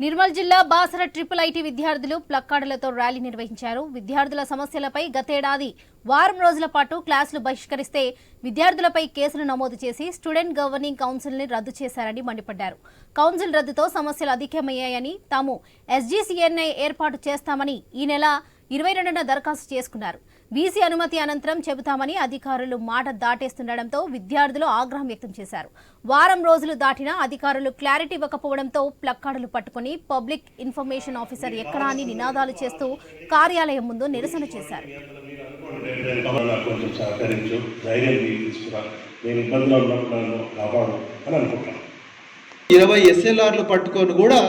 నిర్మల్ జిల్లా Basara triple IT విద్యార్థులు ప్లక్కార్డులతో rally నిర్వహించారు. విద్యార్థుల సమస్యలపై గతేడాది వారం రోజుల పాటు క్లాసులు బహిష్కరిస్తే విద్యార్థులపై కేసులు నమోదు చేసి స్టూడెంట్ గవర్నింగ్ కౌన్సిల్ని రద్దు చేశారని మండిపడ్డారు. కౌన్సిల్ రద్దుతో సమస్యలు అధికమయ్యాయని తాము ఎస్జీసీఎన్ఐ ఏర్పాటు చేస్తామని ఈ నెల ఇరవై రెండున దరఖాస్తు చేసుకున్నారు. వీసీ అనుమతి అనంతరం చెబుతామని అధికారులు మాట దాటేస్తుండటంతో విద్యార్థులు ఆగ్రహం వ్యక్తం చేశారు. వారం రోజులు దాటినా అధికారులు క్లారిటీ ఇవ్వకపోవడంతో ప్లక్కార్డులు పట్టుకుని పబ్లిక్ ఇన్ఫర్మేషన్ ఆఫీసర్ ఎక్కడా అని నినాదాలు చేస్తూ కార్యాలయం ముందు నిరసన చేశారు. ఇరవై ఎస్ఎల్ఆర్లు పట్టుకొని కూడా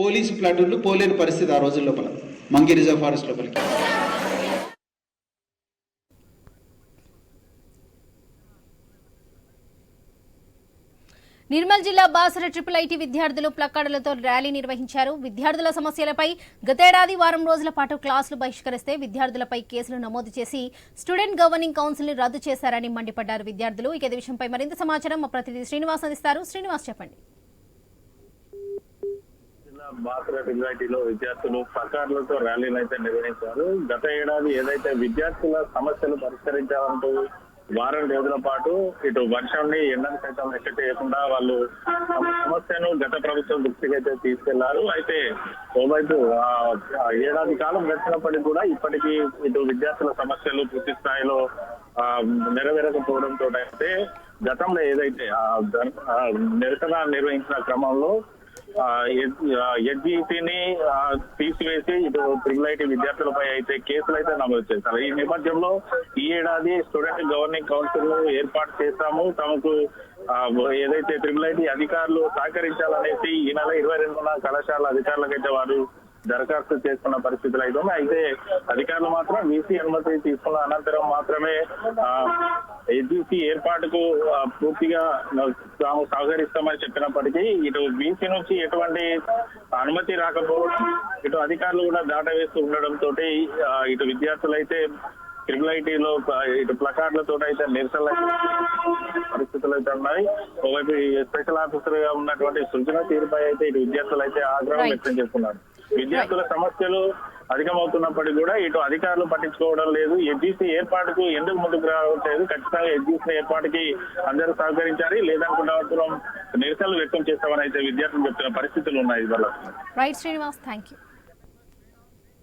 పోలీసు ప్లాటూన్లు పోలేని పరిస్థితి ఆ రోజుల లోపల మంగి రిజర్వ్ ఫారెస్ట్ లోపలికి. నిర్మల్ జిల్లా బాసర ట్రిపుల్ ఐటీ విద్యార్థులు ప్లక్కార్డులతో ర్యాలీ నిర్వహించారు. విద్యార్థుల సమస్యలపై గతేడాది వారం రోజుల పాటు క్లాసులు బహిష్కరిస్తే విద్యార్థులపై కేసులు నమోదు చేసి స్టూడెంట్ గవర్నింగ్ కౌన్సిల్ని రద్దు చేశారని మండిపడ్డారు విద్యార్థులు. ఇక విషయంపై మరింత సమాచారం మా ప్రతినిధి శ్రీనివాస్ అందిస్తారు. శ్రీనివాస్ చెప్పండి. బాసర డిగ్రైటీలో విద్యార్థులు సర్కారులతో ర్యాలీలు అయితే నిర్వహించారు. గత ఏడాది ఏదైతే విద్యార్థుల సమస్యలు పరిష్కరించాలంటూ వారం రోజుల పాటు ఇటు వర్షాన్ని ఎండను సైతం ఎక్కడ చేయకుండా వాళ్ళు సమస్యను గత ప్రభుత్వం దృష్టికి అయితే తీసుకెళ్ళారు. అయితే ఓవైపు ఏడాది కాలం గడిచినప్పటికీ కూడా ఇప్పటికీ ఇటు విద్యార్థుల సమస్యలు పూర్తి స్థాయిలో ఆ, నెరవేరకపోవడంతో అయితే గతంలో ఏదైతే ఆ నిరసన నిర్వహించిన క్రమంలో ఎస్జిటిని తీసివేసి ఇటు ట్రిపుల్ ఐటీ విద్యార్థులపై అయితే కేసులు అయితే నమోదు చేశారు. ఈ నేపథ్యంలో ఈ ఏడాది స్టూడెంట్ గవర్నింగ్ కౌన్సిల్ ఏర్పాటు చేశాము. తమకు ఆ, ఏదైతే ట్రిపుల్ ఐటీ అధికారులు సహకరించాలనేసి ఈ నెల ఇరవై రెండున కళాశాల అధికారులకైతే వారు దరఖాస్తు చేసుకున్న పరిస్థితులు అయితే ఉన్నాయి. అయితే అధికారులు మాత్రం వీసీ అనుమతి తీసుకున్న అనంతరం మాత్రమే ఎస్జిసి ఏర్పాటుకు పూర్తిగా తాము సహకరిస్తామని చెప్పినప్పటికీ ఇటు వీసీ నుంచి ఎటువంటి అనుమతి రాకపోవడం ఇటు అధికారులు కూడా దాటవేస్తూ ఉండడంతో ఇటు విద్యార్థులు అయితే ట్రిపుల్ ఐటీలో ఇటు ప్లకార్డులతో అయితే నిరసనలు అయితే పరిస్థితులు అయితే ఉన్నాయి. ఒకవైపు స్పెషల్ ఆఫీసర్గా ఉన్నటువంటి సృజన తీరుపై అయితే ఇటు విద్యార్థులు అయితే ఆగ్రహం. వ్యక్తం చేస్తున్నారు. విద్యార్థుల సమస్యలు అధికమవుతున్నప్పటికీ కూడా ఇటు అధికారులు పట్టించుకోవడం లేదు. ఎస్జీసీ ఏర్పాటుకు ఎందుకు ముందుకు రావట్లేదు? ఖచ్చితంగా ఎస్జీసీ ఏర్పాటుకి అందరూ సహకరించాలి. లేదనుకుంటే మాత్రం నిరసనలు వ్యక్తం చేస్తామని అయితే విద్యార్థులు చెప్తున్న పరిస్థితులు ఉన్నాయి. ఇవాళ రైట్ శ్రీనివాస్ థ్యాంక్ యూ